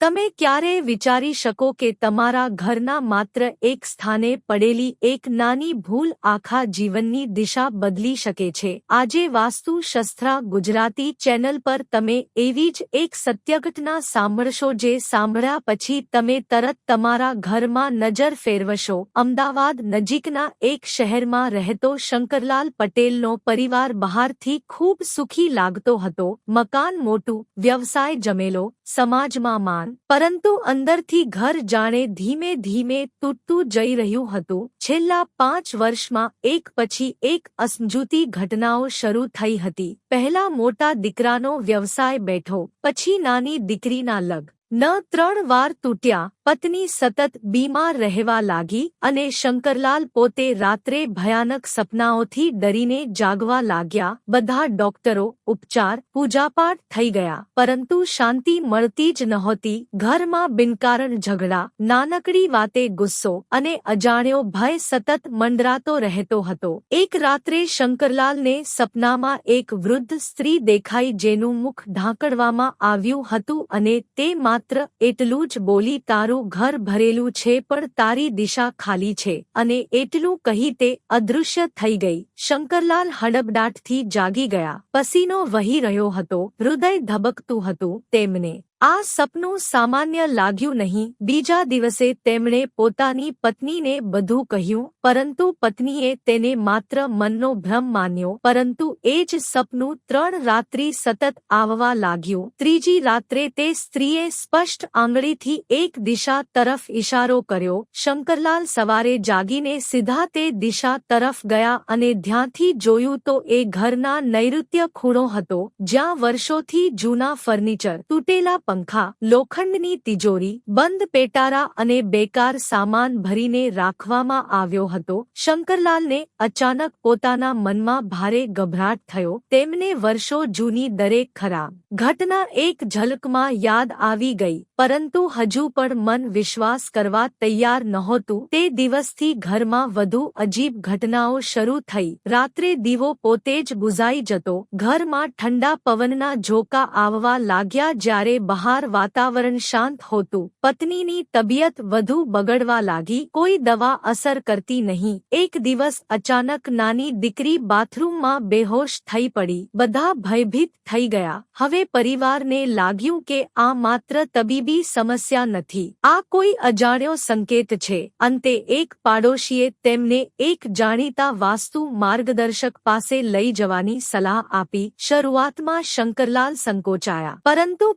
તમે ક્યારે વિચારી શકો કે તમારા ઘરના માત્ર એક સ્થાને પડેલી એક નાની ભૂલ આખા જીવનની દિશા બદલી શકે છે? આજે વાસ્તુ શસ્ત્રા ગુજરાતી ચેનલ પર તમે એવી જ એક સત્યઘટના સાંભળશો જે સાંભળ્યા પછી તમે તરત તમારા ઘરમાં નજર ફેરવશો. અમદાવાદ નજીકના એક શહેરમાં રહેતો શંકરલાલ પટેલનો પરિવાર બહારથી ખૂબ સુખી લાગતો હતો. મકાન મોટું, વ્યવસાય જમેલો, સમાજમાં માન પરંતુ અંદરથી ઘર જાણે ધીમે ધીમે તૂટતું જઈ રહ્યું હતું. છેલ્લા પાંચ વર્ષમાં એક પછી એક અસમજૂતી ઘટનાઓ શરૂ થઈ હતી. પહેલા મોટા દીકરાનો વ્યવસાય બેઠો, પછી નાની દીકરીના લગ ન ત્રણ વાર તૂટ્યા પત્ની સતત બીમાર રહેવા લાગી અને શંકરલાલ પોતે રાત્રે ભયાનક સપનાઓથી ડરીને જાગવા લાગ્યા. બધા ડોક્ટરો, ઉપચાર, પૂજાપાઠ થઈ ગયા, પરંતુ શાંતિ મળતી જ નહોતી. ઘરમાં બિનકારણ ઝઘડા, નાનકડી વાતે ગુસ્સો અને અજાણ્યો ભય સતત મંડરાતો રહેતો હતો. એક રાત્રે શંકરલાલને સપનામાં એક વૃદ્ધ સ્ત્રી દેખાઈ જેનું મુખ ઢાંકડવામાં આવ્યું હતું અને તે માત્ર એટલું જ બોલી તારું ઘર ભરેલું છે પણ તારી દિશા ખાલી છે અને એટલું કહી તે અદૃશ્ય થઈ ગઈ. શંકરલાલ હડબડાટથી જાગી ગયા. પસીનો વહી રહ્યો હતો. હૃદય ધબકતું હતું તેમને. આ સપનું સામાન્ય લાગ્યું નહીં. બીજા દિવસે તેમણે પોતાની પત્નીને બધું કહ્યું, પરંતુ પત્નીએ તેને માત્ર મનનો ભ્રમ માન્યો, પરંતુ એ જ સપનું ત્રણ રાત્રિ સતત આવવા લાગ્યું. ત્રીજી રાત્રે તે સ્ત્રીએ સ્પષ્ટ આંગળીથી એક દિશા તરફ ઇશારો કર્યો. શંકરલાલ સવારે જાગીને સીધા તે દિશા તરફ ગયા અને ધ્યાનથી જોયું તો એ ઘરના નૈઋત્ય ખૂણો હતો, જ્યાં વર્ષોથી જૂના ફર્નિચર તૂટેલા પંખા, લોખંડની તિજોરી, બંધ પેટારા અને બેકાર સામાન ભરીને રાખવામાં આવ્યો હતો. શંકરલાલને અચાનક પોતાના મનમાં ભારે ગભરાટ થયો. તેમને વર્ષો જૂની દરેક ખરાબ ઘટના એક ઝલકમાં યાદ આવી ગઈ, પરંતુ હજુ પણ મન વિશ્વાસ કરવા તૈયાર નહોતું. તે દિવસથી ઘરમાં વધુ અજીબ ઘટનાઓ શરૂ થઈ. રાત્રે દીવો પોતે જ બુઝાઈ જતો. ઘરમાં ઠંડા પવનના ઝોકા આવવા લાગ્યા જ્યારે બહાર વાતાવરણ શાંત હોતું પત્નીની તબિયત વધુ બગડવા લાગી કોઈ દવા અસર કરતી નહીં એક દિવસ અચાનક નાની દીકરી બાથરૂમમાં બેહોશ થઈ પડી બધા ભયભીત થઈ ગયા હવે પરિવારને લાગ્યું કે આ માત્ર તબીબી સમસ્યા નથી આ કોઈ અજાણ્યો સંકેત છે અંતે એક પાડોશીએ તેમને એક જાણીતા વાસ્તુ માર્ગદર્શક પાસે લઈ જવાની સલાહ આપી શરૂઆતમાં શંકરલાલ સંકોચાયા પરંતુ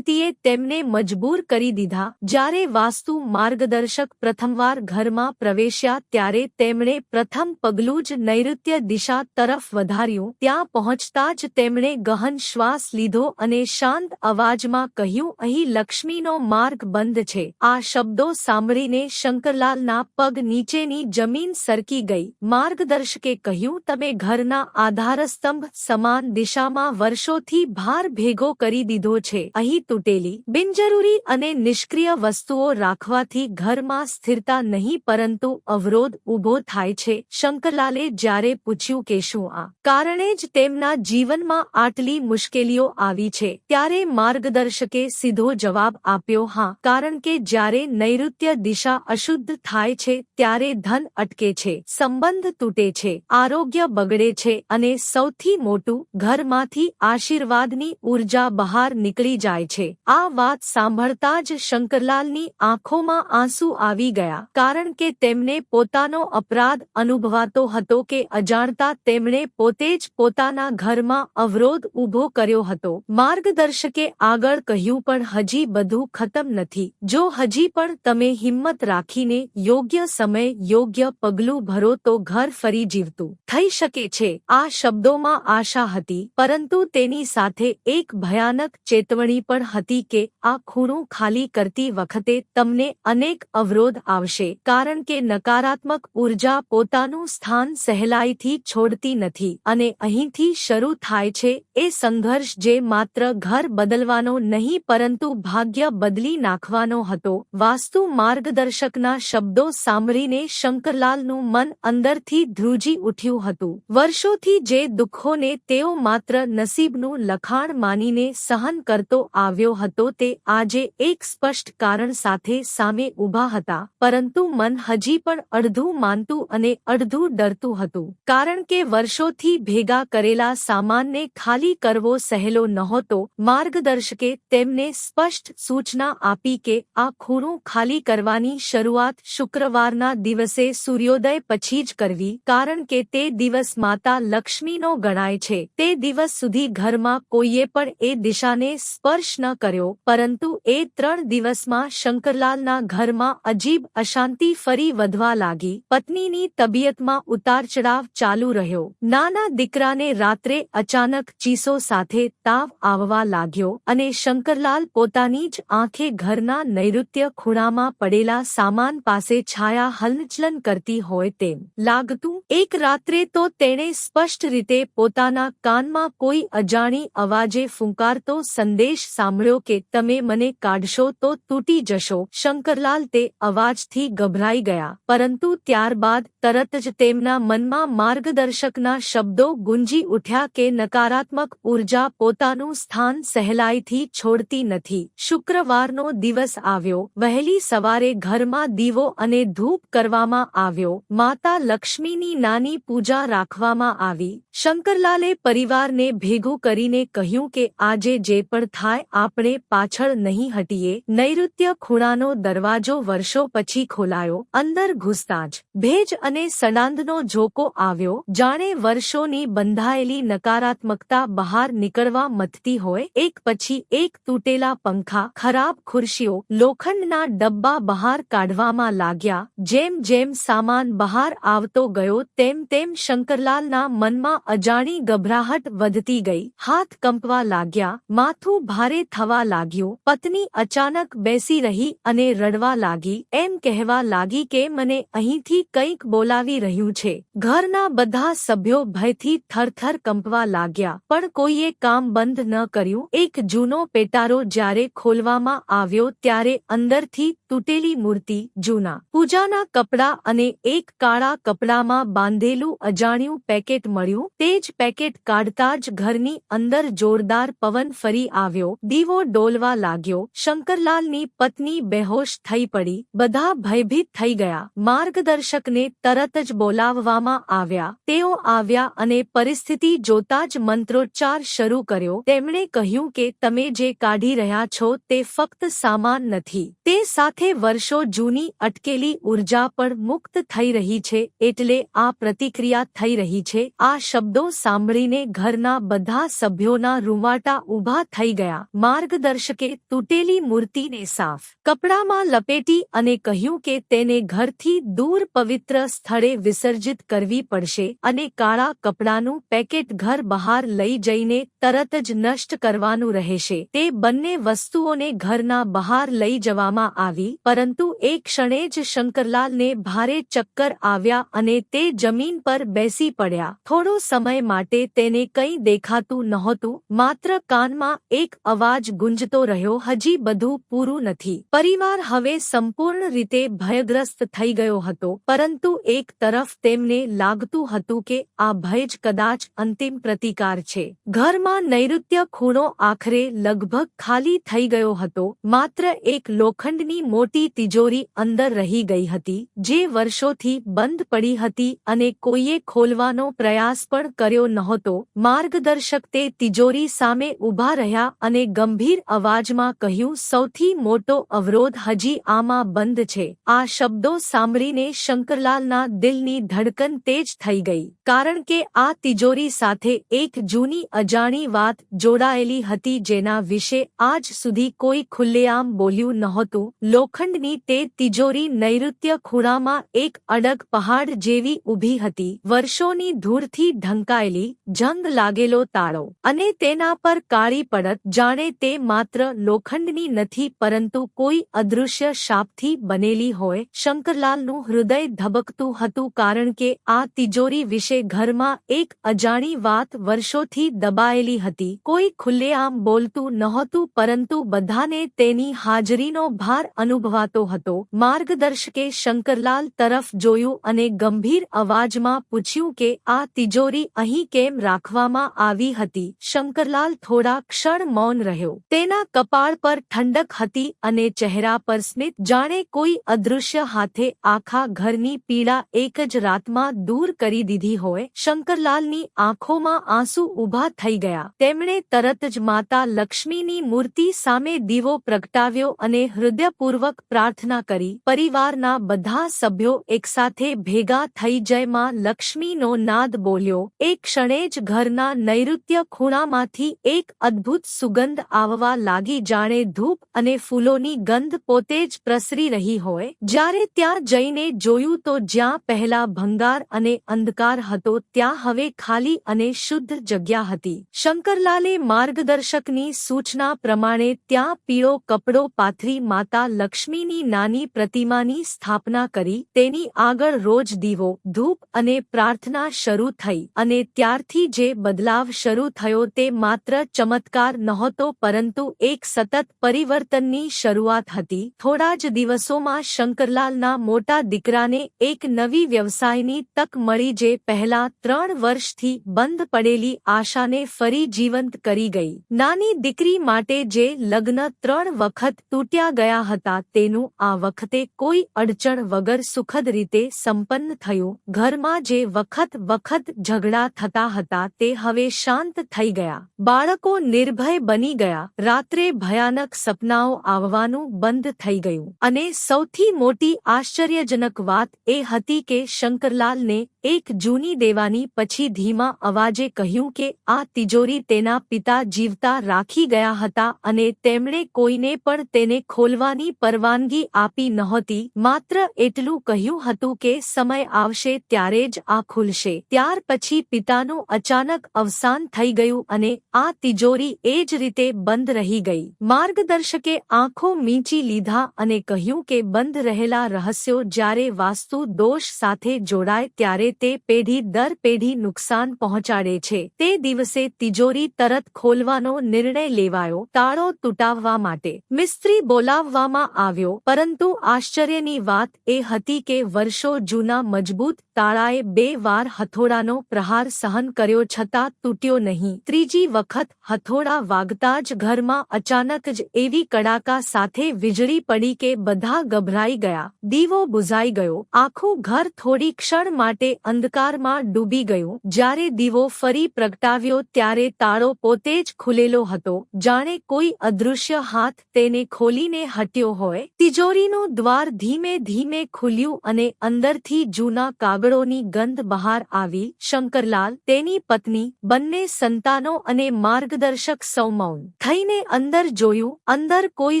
પરિસ્થિતિએ તેમને મજબૂર કરી દીધા. જ્યારે વાસ્તુ માર્ગદર્શક પ્રથમવાર ઘરમાં પ્રવેશ્યા ત્યારે તેમણે પ્રથમ પગલું જ નૈઋત્ય દિશા તરફ વધાર્યું. ત્યાં પહોંચતા જ તેમણે ગહન શ્વાસ લીધો અને શાંત અવાજમાં કહ્યું, અહીં લક્ષ્મીનો માર્ગ બંધ છે. આ શબ્દો સાંભળીને શંકરલાલના પગ નીચેની જમીન સરકી ગઈ. માર્ગદર્શકે કહ્યું, તમે ઘરના આધારસ્તંભ સમાન દિશામાં વર્ષોથી ભાર ભેગો કરી દીધો છે. અહીં તૂટેલી, બિનજરૂરી અને નિષ્ક્રિય વસ્તુઓ રાખવાથી ઘરમાં સ્થિરતા નહીં પરંતુ અવરોધ ઊભો થાય છે. શંકરલાલે જ્યારે પૂછ્યું કે શું આ કારણે જ તેમના જીવનમાં આટલી મુશ્કેલીઓ આવી છે, ત્યારે માર્ગદર્શકે સીધો જવાબ આપ્યો, હા, કારણ કે જ્યારે નૈઋત્ય દિશા અશુદ્ધ થાય છે, ત્યારે ધન અટકે છે, સંબંધ તૂટે છે, આરોગ્ય બગડે છે અને સૌથી મોટું, ઘરમાંથી આશીર્વાદની ઊર્જા બહાર નીકળી જાય છે. આ વાત સાંભળતા જ શંકરલાલની આંખોમાં આંસુ આવી ગયા, કારણ કે તેમને પોતાનો અપરાધ અનુભવાતો હતો કે અજાણતા તેમણે પોતે જ પોતાના ઘરમાં અવરોધ ઊભો કર્યો હતો. માર્ગદર્શકે આગળ કહ્યું, પણ હજી બધું ખતમ નથી. જો હજી પણ તમે હિંમત રાખીને યોગ્ય સમય યોગ્ય પગલું ભરો, તો ઘર ફરી જીવતું થઈ શકે છે. આ શબ્દોમાં આશા હતી, પરંતુ તેની સાથે એક ભયાનક ચેતવણી પણ હતી કે આ ખૂણું ખાલી કરતી વખતે તમને અનેક અવરોધ આવશે કારણ કે નકારાત્મક ઊર્જા પોતાનું સ્થાન સહેલાઈથી છોડતી નથી અને અહીંથી શરૂ થાય છે એ સંઘર્ષ જે માત્ર ઘર બદલવાનો નહીં પરંતુ ભાગ્ય બદલી નાખવાનો હતો. વાસ્તુ માર્ગદર્શકના શબ્દો સાંભળીને શંકરલાલનું મન અંદરથી ધ્રુજી ઉઠ્યું હતું. વર્ષોથી જે દુઃખોને તેઓ માત્ર નસીબનું લખાણ માનીને સહન કરતો આવ્યો આવ્યો હતો તે આજે એક સ્પષ્ટ કારણ સાથે સામે ઊભા હતા, પરંતુ મન હજી પણ અડધું માનતું અને અડધું ડરતું હતું, કારણ કે વર્ષોથી ભેગા કરેલા સામાનને ખાલી કરવો સહેલો નહોતો, માર્ગદર્શકે તેમને સ્પષ્ટ સૂચના આપી કે આ ખૂણું ખાલી કરવાની શરૂઆત શુક્રવારના દિવસે સૂર્યોદય પછી જ કરવી, કારણ કે તે દિવસ માતા લક્ષ્મીનો ગણાય છે, તે દિવસ સુધી ઘરમાં કોઈએ પણ એ દિશાને સ્પર્શ ન કર્યો, પરંતુ એ ત્રણ દિવસમાં શંકરલાલના ઘરમાં અજીબ અશાંતિ ફરી વધવા લાગી. પત્નીની તબિયતમાં ઉતારચડાવ ચાલુ રહ્યો. નાના દીકરાને રાત્રે અચાનક ચીસો સાથે તાવ આવવા લાગ્યો અને શંકરલાલ પોતાની જ આંખે ઘરના નૈઋત્ય ખૂણામાં પડેલા સામાન પાસે છાયા હલનચલન કરતી હોય તેમ લાગતું. એક રાત્રે તો તેણે સ્પષ્ટ રીતે પોતાના કાનમાં કોઈ અજાણી અવાજે ફૂંકારતો સંદેશ સાંભળ્યો. કે તમે મને કાઢશો તો તૂટી જશો. શંકરલાલ તે અવાજથી ગભરાઈ ગયા, પરંતુ ત્યારબાદ તરત જ તેમના મનમાં માર્ગદર્શકના શબ્દો ગુંજી ઉઠ્યા કે નકારાત્મક ઊર્જા પોતાનું સ્થાન સહેલાઈથી છોડતી નથી. શુક્રવારનો દિવસ આવ્યો. વહેલી સવારે ઘરમાં દીવો અને ધૂપ કરવામાં આવ્યો. માતા લક્ષ્મીની નાની પૂજા રાખવામાં આવી. શંકરલાલે પરિવારને ભેગું કરીને કહ્યું કે આજે જે પણ થાય આપણે પાછળ નહીં હટીએ, નૈઋત્ય ખૂણાનો દરવાજો વર્ષો પછી ખોલાયો, અંદર ઘૂસતા જ. ભેજ અને સડાંધનો ઝોકો આવ્યો, જાણે વર્ષોની બંધાયેલી નકારાત્મકતા બહાર નીકળવા મથતી હોય, એક પછી એક તૂટેલા પંખા, ખરાબ ખુરશીઓ, લોખંડના ડબ્બા બહાર કાઢવામાં લાગ્યા, જેમ જેમ સામાન બહાર આવતો ગયો, તેમ તેમ શંકરલાલના મનમાં અજાણી ગભરાહટ વધતી ગઈ. હાથ કંપવા લાગ્યા, માથું ભારે થવા લાગ્યો. પત્ની અચાનક બેસી રહી અને રડવા લાગી. એમ કહેવા લાગી કે મને અહીંથી કંઈક બોલાવી રહ્યું છે. ઘરના બધા સભ્યો ભયથી થરથર કંપવા લાગ્યા. પણ કોઈએ કામ બંધ ન કર્યું. એક જૂનો પેટારો જ્યારે ખોલવામાં આવ્યો ત્યારે અંદરથી તૂટેલી મૂર્તિ, જૂના પૂજાના કપડાં અને એક કાળા કપડામાં બાંધેલું અજાણ્યું પેકેટ મળ્યું. તે જ પેકેટ કાઢતા જ ઘરની અંદર જોરદાર પવન ફરી આવ્યો. દીવો ડોલવા લાગ્યો. શંકરલાલની પત્ની બેહોશ થઈ પડી. બધા ભયભીત થઈ ગયા. માર્ગદર્શકને તરત જ બોલાવવામાં આવ્યા. તેઓ આવ્યા અને પરિસ્થિતિ જોતા જ મંત્રોચ્ચાર શરૂ કર્યો. તેમણે કહ્યું કે તમે જે કાઢી રહ્યા છો તે ફક્ત સામાન નથી. તે સાથે વર્ષો જૂની અટકેલી ઊર્જા પણ મુક્ત થઈ રહી છે એટલે આ પ્રતિક્રિયા થઈ રહી છે. આ શબ્દો સાંભળીને ઘરના બધા સભ્યોના રૂવાટા ઊભા થઈ ગયા. માર્ગદર્શકે તૂટેલી મૂર્તિને સાફ કપડામાં લપેટી અને કહ્યું કે તેને ઘરથી દૂર પવિત્ર સ્થળે વિસર્જિત કરવી પડશે અને કાળા કપડાનું પેકેટ ઘર બહાર લઈ જઈને તરત જ નષ્ટ કરવાનું રહેશે. તે બંને વસ્તુઓને ઘરના બહાર લઈ જવામાં આવી, પરંતુ એક ક્ષણે જ શંકરલાલને ભારે ચક્કર આવ્યા અને તે જમીન પર બેસી પડ્યા. થોડો સમય માટે તેને કંઈ દેખાતું નહોતું, માત્ર કાનમાં એક અવાજ ગુંજતો રહ્યો, હજી બધું પૂરું નથી. પરિવાર હવે સંપૂર્ણ રીતે ભયગ્રસ્ત થઈ ગયો હતો, પરંતુ એક તરફ તેમને લાગતું હતું કે આ ભય જ કદાચ અંતિમ પ્રતિકાર છે. ઘરમાં નૈઋત્ય ખૂણો આખરે લગભગ ખાલી થઈ ગયો હતો, માત્ર એક લોખંડની મોટી તિજોરી અંદર રહી ગઈ હતી, જે વર્ષોથી બંધ પડી હતી અને કોઈએ ખોલવાનો પ્રયાસ પણ કર્યો નહોતો. માર્ગદર્શક તે તિજોરી સામે ઊભા રહ્યા અને ગંભીર અવાજમાં કહ્યું, સૌથી મોટો અવરોધ હજી આમાં બંધ છે. આ શબ્દો સાંભળીને શંકરલાલના દિલની ધડકન તેજ થઈ ગઈ. કારણ કે આ તિજોરી સાથે એક જૂની અજાણી વાત જોડાયેલી હતી જેના વિશે આજ સુધી કોઈ ખુલ્લેઆમ બોલ્યું નહોતું. લોખંડની તે તિજોરી નૈઋત્ય ખૂણામાં એક અડગ પહાડ જેવી ઊભી હતી. વર્ષોની ધૂળથી ઢંકાયેલી, જંગ લાગેલો તાળો અને તેના પર કાળી પડત. જાણે તે માત્ર લોખંડની નથી, પરંતુ કોઈ અદૃશ્ય શાપથી બનેલી હોય. શંકરલાલનું હૃદય ધબકતું હતું કારણ કે આ તિજોરી વિશે ઘરમાં એક અજાણી વાત વર્ષોથી દબાયેલી હતી. કોઈ ખુલ્લેઆમ બોલતું નહોતું, પરંતુ બધાને તેની હાજરીનો ભાર અનુભવાતો હતો. માર્ગદર્શકે શંકરલાલ તરફ જોયું અને ગંભીર અવાજમાં પૂછ્યું કે, આ તિજોરી અહીં કેમ રાખવામાં આવી હતી? શંકરલાલ થોડા ક્ષણ મૌન રહ્યો. રહ્યો. તેના કપાળ પર ઠંડક હતી અને ચહેરા પર સ્મિત. જાણે કોઈ અદૃશ્ય હાથે આખા ઘરની પીડા એક જ રાતમાં દૂર કરી દીધી હોય. શંકરલાલની આંખોમાં આંસુ ઊભા થઈ ગયા. તેમણે તરત જ માતા લક્ષ્મીની મૂર્તિ સામે દીવો પ્રગટાવ્યો અને હૃદયપૂર્વક પ્રાર્થના કરી. પરિવારના બધા સભ્યો એકસાથે ભેગા થઈ જય માં લક્ષ્મીનો નાદ બોલ્યો. એક ક્ષણે જ ઘરના નૈઋત્ય ખૂણામાંથી એક અદ્ભુત સુગંધ આવવા લાગી જાણે ધૂપ અને ફૂલોની ગંધ પોતે જ પ્રસરી રહી હોય. જ્યારે ત્યાં જઈને જોયું તો જ્યાં પહેલા ભંગાર અને અંધકાર હતો, ત્યાં હવે ખાલી અને શુદ્ધ જગ્યા હતી. શંકરલાલે માર્ગદર્શકની સૂચના પ્રમાણે ત્યાં પીળો કપડો પાથરી માતા લક્ષ્મીની નાની પ્રતિમાની સ્થાપના કરી, તેની આગળ રોજ દીવો, ધૂપ અને પ્રાર્થના શરૂ થઈ અને ત્યારથી જે બદલાવ શરૂ થયો તે માત્ર ચમત્કાર નહોતો પરંતુ એક સતત પરિવર્તનની શરૂઆત હતી. થોડા જ દિવસોમાં શંકરલાલના મોટા દીકરાને એક નવી વ્યવસાયની તક મળી જે પહેલા ત્રણ વર્ષથી બંધ પડેલી આશાને ફરી જીવંત કરી ગઈ. નાની દીકરી માટે જે લગ્ન ત્રણ વખત તૂટ્યા ગયા હતા તેનું આ વખતે કોઈ અડચણ વગર સુખદ રીતે સંપન્ન થયું. ઘરમાં જે વખત વખત ઝઘડા થતા હતા તે હવે શાંત થઈ ગયા. બાળકો નિર્ભય બની ગયા. રાત્રે ભયાનક સપનાઓ આવવાનું બંધ થઈ ગયું. અને સૌથી મોટી આશ્ચર્યજનક વાત એ હતી કે શંકરલાલને એક જૂની દેવાની પછી ધીમા અવાજે કહ્યું કે આ તિજોરી તેના પિતા જીવતા રાખી ગયા હતા અને તેમણે કોઈને પણ તેને ખોલવાની પરવાનગી આપી નહોતી. માત્ર એટલું કહ્યું હતું કે સમય આવશે ત્યારે જ આ ખુલશે. ત્યાર પછી પિતાનું અચાનક અવસાન થઈ ગયું અને આ તિજોરી એ જ રીતે બંધ રહી ગઈ. માર્ગદર્શકે આંખો મીંચી લીધા અને કહ્યું કે બંધ રહેલા રહસ્યો જ્યારે વાસ્તુ દોષ સાથે જોડાય ત્યારે તે પેઢી દર પેઢી નુકસાન પહોંચાડે છે. તે દિવસે તિજોરી તરત ખોલવાનો નિર્ણય લેવાયો તાળો તૂટાવવા માટે. મિસ્ત્રી બોલાવવામાં આવ્યો, પરંતુ આશ્ચર્યની વાત એ હતી કે વર્ષો જૂના મજબૂત તાળાએ બે વાર હથોડાનો પ્રહાર સહન કર્યો છતાં તૂટ્યો નહીં. ત્રીજી વખત હથોડા વાગતા જ ઘરમાં અચાનક જ એવી કડાકા સાથે વીજળી પડી કે બધા ગભરાઈ ગયા. દીવો બુઝાઈ ગયો. આખું ઘર થોડી ક્ષણ માટે અંધકારમાં ડૂબી ગયું. જ્યારે દીવો ફરી પ્રગટાવ્યો ત્યારે તાળો પોતે જ ખુલેલો હતો. જાણે કોઈ અદૃશ્ય હાથ તેને ખોલીને હટ્યો હોય. તિજોરીનું દ્વાર ધીમે ધીમે ખુલ્યું અને અંદરથી જૂના કાગળોની ગંધ બહાર આવી. શંકરલાલ, તેની પત્ની, બંને સંતાનો અને માર્ગદર્શક સૌ મૌન. થઈને અંદર જોયું, અંદર કોઈ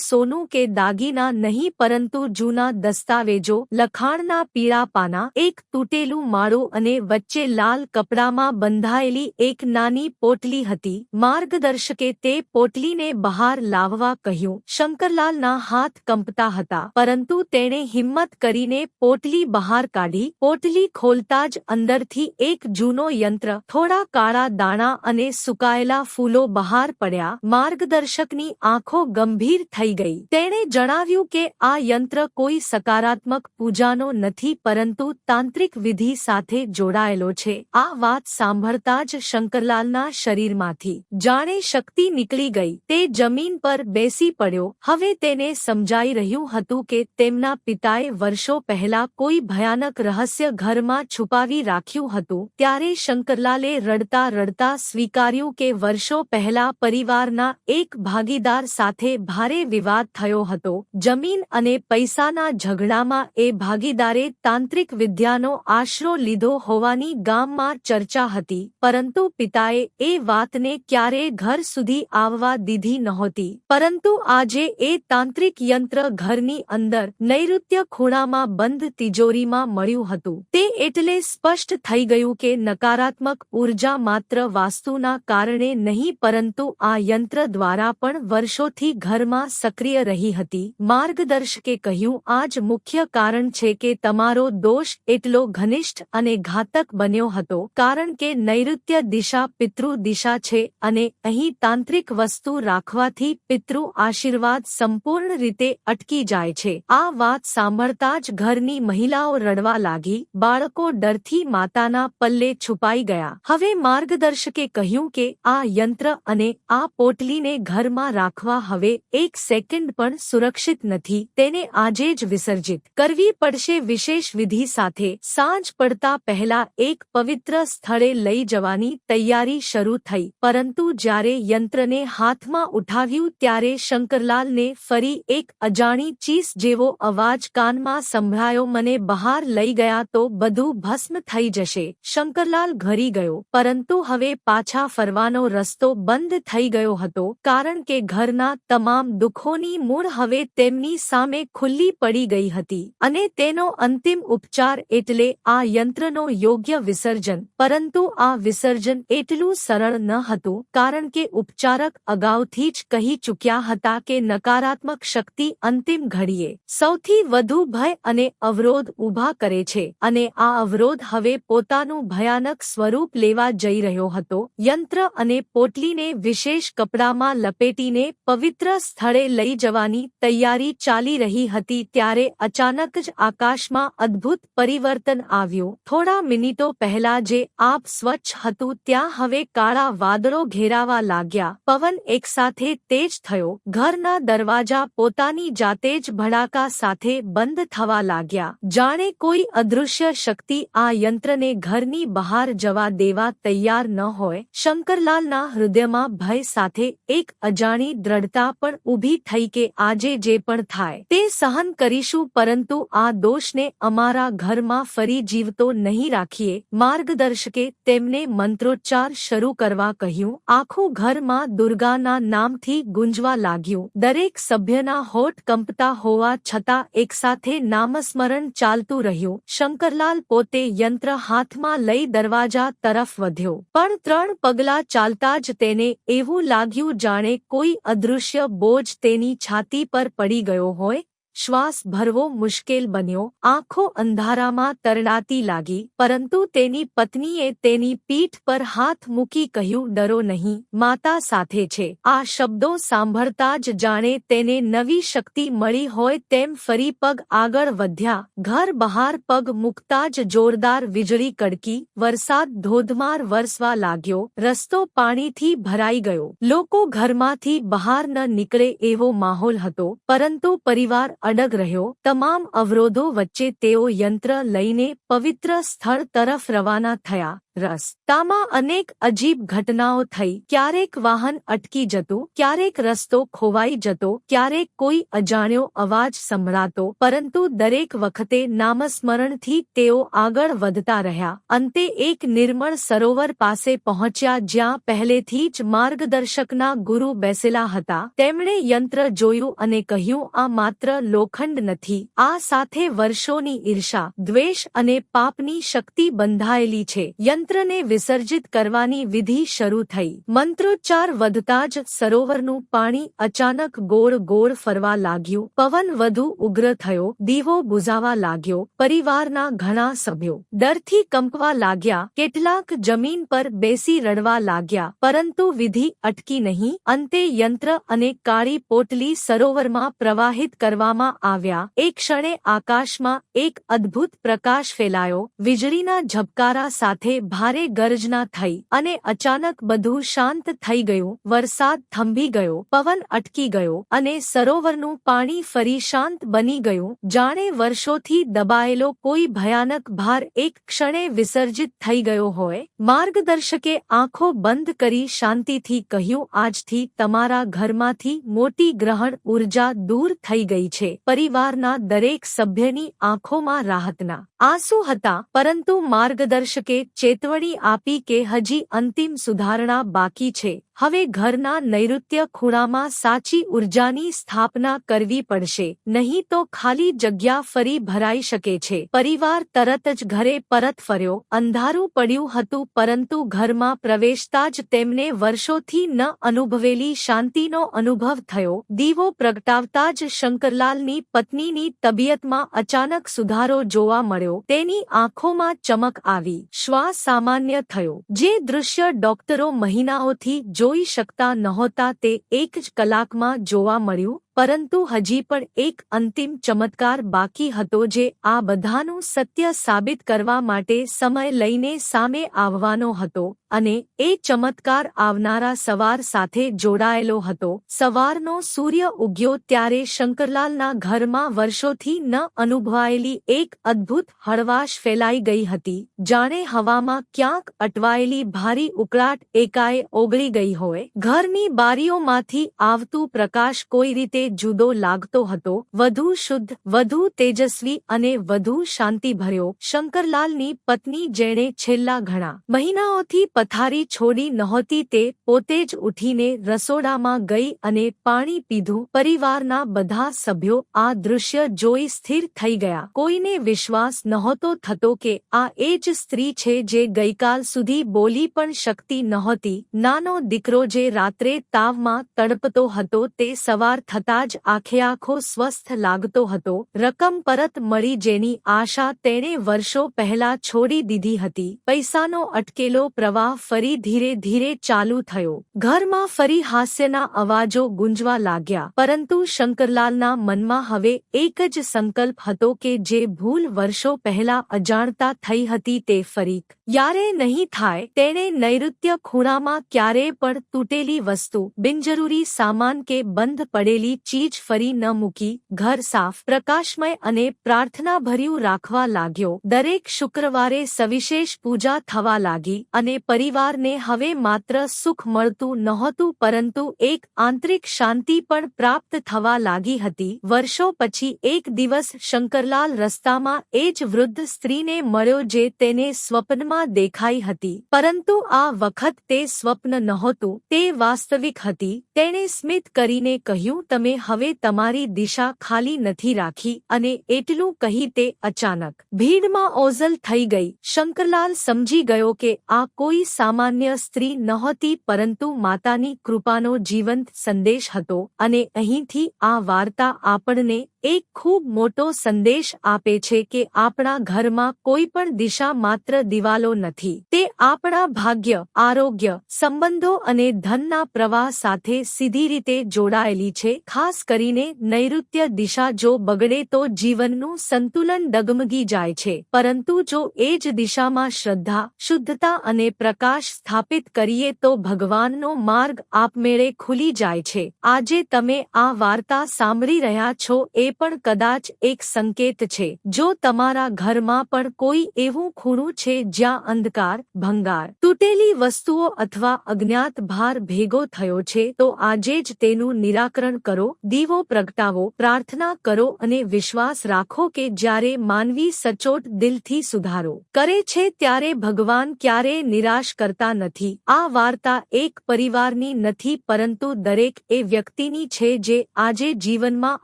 સોનું કે દાગીના નહીં પરંતુ જૂના દસ્તાવેજો, લખાણના પીળા પાના એક તૂટેલું માળું અને વચ્ચે લાલ કપડામાં બંધાયેલી એક નાની પોટલી હતી. માર્ગદર્શકે તે પોટલીને બહાર લાવવા કહ્યું. શંકરલાલના હાથ કંપતા હતા, પરંતુ તેણે હિંમત કરીને પોટલી બહાર કાઢી. પોટલી ખોલતા જ અંદરથી એક જૂનો યંત્ર, થોડા કાળા દાણા અને સુકાયેલા ફૂલો બહાર પડ્યા. માર્ગદર્શકની આંખો ગંભીર થઈ ગઈ. તેણે જણાવ્યું કે આ યંત્ર કોઈ સકારાત્મક પૂજાનો નથી, પરંતુ તાંત્રિક વિધિ સાથે જોડાયેલો છે. આ વાત સાંભળતા જ શંકરલાલના શરીરમાંથી જાણે શક્તિ નીકળી ગઈ. તે જમીન પર બેસી પડ્યો. હવે તેને સમજાઈ રહ્યું હતું કે તેમના પિતાએ વર્ષો પહેલા કોઈ ભયાનક રહસ્ય ઘરમાં છુપાવી રાખ્યું હતું. ત્યારે શંકરલાલે રડતા રડતા સ્વીકાર્યું કે વર્ષો પહેલા પરિવારના એક ભાગીદાર સાથે ભારે વિવાદ થયો હતો. જમીન અને પૈસાના ઝઘડામાં એ ભાગીદારે તાંત્રિક વિદ્યાનો આશરો લીધો હોવાની ગામમાં ચર્ચા હતી, પરંતુ પિતાએ એ વાતને ક્યારે ઘર સુધી આવવા દીધી નહોતી. પરંતુ આજે એ તાંત્રિક યંત્ર ઘરની અંદર નૈઋત્ય ખૂણામાં બંધ તિજોરીમાં મળ્યું હતું. તે એટલે સ્પષ્ટ થઈ ગયું કે નકારાત્મક ઊર્જા માત્ર વાસ્તુના કારણે નહીં, પરંતુ આ યંત્ર દ્વારા પણ વર્ષોથી ઘરમાં સક્રિય રહી હતી. માર્ગદર્શકે કહ્યું, આ જ મુખ્ય કારણ છે કે તમારો દોષ એટલો ઘનિષ્ઠ અને ઘાતક બન્યો હતો, કારણ કે નૈઋત્ય દિશા પિતૃ દિશા છે અને અહીં તાંત્રિક વસ્તુ રાખવાથી પિતૃ આશીર્વાદ સંપૂર્ણ રીતે અટકી જાય છે. આ વાત સાંભળતા જ ઘરની મહિલાઓ રડવા લાગી, બાળકો ડરથી માતાના પલ્લે છુપાઈ ગયા. હવે માર્ગદર્શકે કહ્યું કે આ યંત્ર અને આ પોટલી પોટલીને ઘરમાં રાખવા હવે એક સેકન્ડ પણ સુરક્ષિત નથી. તેને આજે જ વિસર્જિત કરવી પડશે. વિશેષ વિધિ સાથે સાંજ પડતા પહેલા એક પવિત્ર સ્થળે લઈ જવાની તૈયારી શરૂ થઈ. પરંતુ જ્યારે યંત્રને હાથમાં ઉઠાવ્યું ત્યારે શંકરલાલને ફરી એક અજાણી ચીસ જેવો અવાજ કાનમાં સંભળાયો, મને બહાર લઈ ગયા તો બધું ભસ્મ થઈ જશે. શંકરલાલ ઘરી ગયો, પરંતુ હવે પાછા ફરવાનો રસ્તો બંધ થઈ ગયો હતો. કારણ કે ઘરના તમામ દુઃખોની મૂળ હવે તેમની સામે ખુલ્લી પડી ગઈ હતી અને તેનો અંતિમ ઉપચાર એટલે આ યંત્રનો યોગ્ય વિસર્જન. પરંતુ આ વિસર્જન એટલું સરળ ન હતું કારણ કે ઉપચારક અગાઉથી જ કહી ચૂક્યા હતા કે નકારાત્મક શક્તિ અંતિમ ઘડીએ સૌથી વધુ ભય અને અવરોધ ઊભા કરે છે અને આ અવરોધ હવે પોતાનું ભયાનક સ્વરૂપ લેવા જઈ રહ્યો હતો. યંત્ર અને પોટલીને વિશેષ કપડામાં લપેટીને પવિત્ર સ્થળે લઈ જવાની તૈયારી ચાલી રહી હતી ત્યારે અચાનક જ આકાશમાં અદ્ભુત પરિવર્તન આવ્યું. થોડા મિનિટો પહેલા જે આપ સ્વચ્છ હતું ત્યાં હવે કાળા વાદળો ઘેરાવા લાગ્યા. પવન એકસાથે તેજ થયો. ઘરના દરવાજા પોતાની જાતે જ ભડાકા સાથે બંધ થવા લાગ્યા. જાણે કોઈ અદૃશ્ય શક્તિ આ યંત્રને ઘરની બહાર જવા દેવા તૈયાર ન હોય. શંકરલાલના હૃદયમાં ભય સાથે એક અજાણી દ્રઢતા પણ ઊભી થઈ કે આજે જે પણ થાય તે સહન કરીશું પરંતુ આ દોષને અમારા ઘરમાં ફરી જીવતો નહીં રાખીએ. માર્ગદર્શકે તેમને મંત્રોચ્ચાર શરૂ કરવા કહ્યું, આખું ઘરમાં દુર્ગાના નામથી ગુંજવા લાગ્યું. દરેક સભ્યના હોઠ કંપતા હોવા છતાં એકસાથે નામસ્મરણ ચાલતું રહ્યું. શંકરલાલ પોતે યંત્ર હાથમાં લઈ દરવાજા તરફ વધ્યો. પણ ત્રણ પગલા ચાલતા જ તેને એવું લાગ્યું જાણે કોઈ અદૃશ્ય બોજ તેની છાતી પર પડી ગયો હોય? શ્વાસ ભરવો મુશ્કેલ બન્યો, આંખો અંધારામાં તરડાતી લાગી, પરંતુ તેની પત્નીએ તેની પીઠ પર હાથ મૂકી કહ્યું, ડરો નહીં, માતા સાથે છે, આ શબ્દો સાંભળતા જ જાણે તેને નવી શક્તિ મળી હોય તેમ ફરી પગ આગળ વધ્યા, ઘર બહાર પગ મૂકતા જ જોરદાર વીજળી કડકી, વરસાદ ધોધમાર વરસવા લાગ્યો, રસ્તો પાણીથી ભરાઈ ગયો, લોકો ઘરમાંથી બહાર ન નીકળે એવો માહોલ હતો, પરંતુ પરિવાર અડગ રહ્યો. તમામ અવરોધો વચ્ચે તેઓ યંત્ર લઈને પવિત્ર સ્થળ તરફ રવાના થયા. રસ્તામાં અનેક અજીબ ઘટનાઓ થઈ. ક્યારેક વાહન અટકી જતું, ક્યારેક રસ્તો ખોવાઈ જતો, ક્યારેક કોઈ અજાણ્યો અવાજ સંભળાતો, પરંતુ દરેક વખતે નામસ્મરણથી તેઓ આગળ વધતા રહ્યા. અંતે એક નિર્મળ સરોવર પાસે પહોંચ્યા જ્યાં પહેલેથી જ માર્ગદર્શકના ગુરુ બેસેલા હતા. તેમણે યંત્ર જોયું અને કહ્યું, આ માત્ર લોખંડ નથી. આ સાથે વર્ષોની ઈર્ષા, દ્વેષ અને પાપની શક્તિ બંધાયેલી છે. મંત્રને વિસર્જિત કરવાની વિધિ શરૂ થઈ. મંત્રોચ્ચાર વધતા જ સરોવરનું પાણી અચાનક ગોળ ગોળ ફરવા લાગ્યું. પવન વધુ ઉગ્ર થયો, દીવો બુઝાવા લાગ્યો, પરિવારના ઘણા સભ્યો ડરથી કંપવા લાગ્યા, કેટલાક જમીન પર બેસી રડવા લાગ્યા, પરંતુ વિધિ અટકી નહીં. અંતે યંત્ર અને કાળી પોટલી સરોવરમાં પ્રવાહિત કરવામાં આવ્યા. એક ક્ષણે આકાશમાં એક અદ્ભુત પ્રકાશ ફેલાયો. વીજળીના ઝબકારા સાથે ભારે ગર્જના થઈ અને અચાનક બધું શાંત થઈ ગયું. વરસાદ થંભી ગયો, પવન અટકી ગયો અને સરોવરનું પાણી ફરી શાંત બની ગયું. જાણે વર્ષોથી દબાયેલો કોઈ ભયાનક ભાર એક ક્ષણે વિસર્જિત થઈ ગયો હોય. માર્ગદર્શકે આંખો બંધ કરી શાંતિથી કહ્યું, આજથી તમારા ઘરમાંથી મોટી ગ્રહણ ઊર્જા દૂર થઈ ગઈ છે. પરિવારના દરેક સભ્યની આંખોમાં રાહતના. આંસુ હતા, પરંતુ માર્ગદર્શકે ચેતવ ચેતવણી આપી કે હજી અંતિમ સુધારણા બાકી છે. હવે ઘરના નૈઋત્ય ખૂણામાં સાચી ઉર્જાની સ્થાપના કરવી પડશે, નહીં તો ખાલી જગ્યા ફરી ભરાઈ શકે છે. પરિવાર તરત જ ઘરે પરત ફર્યો, અંધારું પડ્યું હતું પરંતુ ઘરમાં પ્રવેશતા જ તેમને વર્ષોથી ન અનુભવેલી શાંતિનો અનુભવ થયો. દીવો પ્રગટાવતા જ શંકરલાલની પત્નીની તબિયતમાં અચાનક સુધારો જોવા મળ્યો. તેની આંખોમાં ચમક આવી. શ્વાસ સામાન્ય થયો. જે દૃશ્ય ડોક્ટરો મહિનાઓથી જો જોઈ શકતા નહોતા તે એક જ કલાકમાં જોવા મળ્યું? પરંતુ હજી પણ એક અંતિમ ચમત્કાર બાકી હતો જે આ બધાનું સત્ય સાબિત કરવા માટે સમય લઈને સામે આવવાનો હતો અને એ ચમત્કાર આવનારા સવાર સાથે જોડાયેલો હતો. સવારનો સૂર્ય ઉગ્યો ત્યારે શંકરલાલના ઘરમાં વર્ષોથી ન અનુભવાયેલી એક અદ્ભુત હળવાશ ફેલાઈ ગઈ હતી. જાણે હવામાં ક્યાંક અટવાયેલી ભારી ઉકળાટ એકાએ ઓગળી ગઈ હોય. ઘરની બારીઓમાંથી આવતું પ્રકાશ કોઈ રીતે જુદો લાગતો હતો. વધુ શુદ્ધ, વધુ તેજસ્વી અને વધુ શાંતિભર્યો શંકરલાલની પત્ની જેણે છેલ્લા ઘણા મહિનાઓથી પથારી છોડી નહોતી તે પોતે જ ઉઠીને રસોડામાં ગઈ અને પાણી પીધું. પરિવારના બધા સભ્યો આ દૃશ્ય જોઈ સ્થિર થઈ ગયા. કોઈને વિશ્વાસ નહોતો થતો કે આ એ જ સ્ત્રી છે જે ગઈકાલ સુધી બોલી પણ શક્તિ નહોતી. નાનો દીકરો જે રાત્રે તાવમાં તડપતો હતો તે સવાર થતાં જ આખે આખો સ્વસ્થ લાગતો હતો. રકમ પરત મળી જેની આશા તેણે વર્ષો પહેલા છોડી દીધી હતી. પૈસાનો અટકેલો પ્રવાહ ફરી ધીરે ધીરે ચાલુ થયો. ઘરમાં ફરી હાસ્યના અવાજો ગુંજવા લાગ્યા. પરંતુ શંકરલાલના મનમાં હવે એક જ સંકલ્પ હતો કે જે ભૂલ વર્ષો પહેલા અજાણતા થઈ હતી તે ફરી. યારે નહીં થાય તેણે નૈઋત્ય ખૂણામાં ક્યારે પણ તૂટેલી વસ્તુ, બિનજરૂરી સામાન કે બંધ પડેલી ચીજ ફરી ન મૂકી, ઘર સાફ, પ્રકાશમય અને પ્રાર્થનાભર્યું રાખવા લાગ્યો. દરેક શુક્રવારે સવિશેષ પૂજા થવા લાગી અને પરિવારને હવે માત્ર સુખ મળતું નહોતું, પરંતુ એક આંતરિક શાંતિ પણ પ્રાપ્ત થવા લાગી હતી. વર્ષો પછી એક દિવસ શંકરલાલ રસ્તામાં એ જ વૃદ્ધ સ્ત્રીને મળ્યો જે તેને સ્વપ્નમાં દેખાઈ હતી. પરંતુ આ વખત તે સ્વપ્ન નહોતું, તે વાસ્તવિક હતી. તેણે સ્મિત કરીને કહ્યું, તમે હવે તમારી દિશા ખાલી નથી રાખી અને એટલું કહી તે અચાનક ભીડમાં ઓઝલ થઈ ગઈ. શંકરલાલ સમજી ગયો કે આ કોઈ સામાન્ય સ્ત્રી નહોતી પરંતુ માતાની કૃપાનો જીવંત સંદેશ હતો અને અહીંથી આ વાર્તા આપણને એક ખૂબ મોટો સંદેશ આપે છે કે આપણા ઘરમાં કોઈ પણ દિશા માત્ર દિવાલો નથી. તે આપણા ભાગ્ય, આરોગ્ય, સંબંધો અને ધનના પ્રવાહ સાથે સીધી રીતે જોડાયેલી છે. ખાસ કરીને નૈઋત્ય દિશા જો બગડે તો જીવનનું સંતુલન ડગમગી જાય છે. પરંતુ જો એ જ દિશામાં શ્રદ્ધા, શુદ્ધતા અને પ્રકાશ સ્થાપિત કરીએ તો ભગવાનનો માર્ગ આપમેળે ખુલી જાય છે. આજે તમે આ વાર્તા સાંભળી રહ્યા છો એ પણ કદાચ એક સંકેત છે. જો તમારા ઘરમાં પણ કોઈ એવું ખૂણું છે જ્યાં અંધકાર, ભંગાર, તૂટેલી વસ્તુઓ અથવા અજ્ઞાત ભાર ભેગો થયો છે, તો આજે જ તેનું નિરાકરણ કરો, દીવો પ્રગટાવો, પ્રાર્થના કરો અને વિશ્વાસ રાખો કે જ્યારે માનવી સચોટ દિલથી સુધારો કરે છે ત્યારે ભગવાન ક્યારે નિરાશ કરતા નથી. આ વાર્તા એક પરિવારની નથી, પરંતુ દરેક એ વ્યક્તિની છે જે આજે જીવનમાં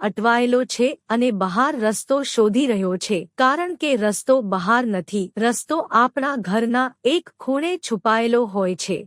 અટવાયેલો છે અને બહાર રસ્તો શોધી રહ્યો છે. કારણ કે રસ્તો બહાર નથી, રસ્તો આપણા ઘરના એક ખૂણે છુપાયેલો હોય છે.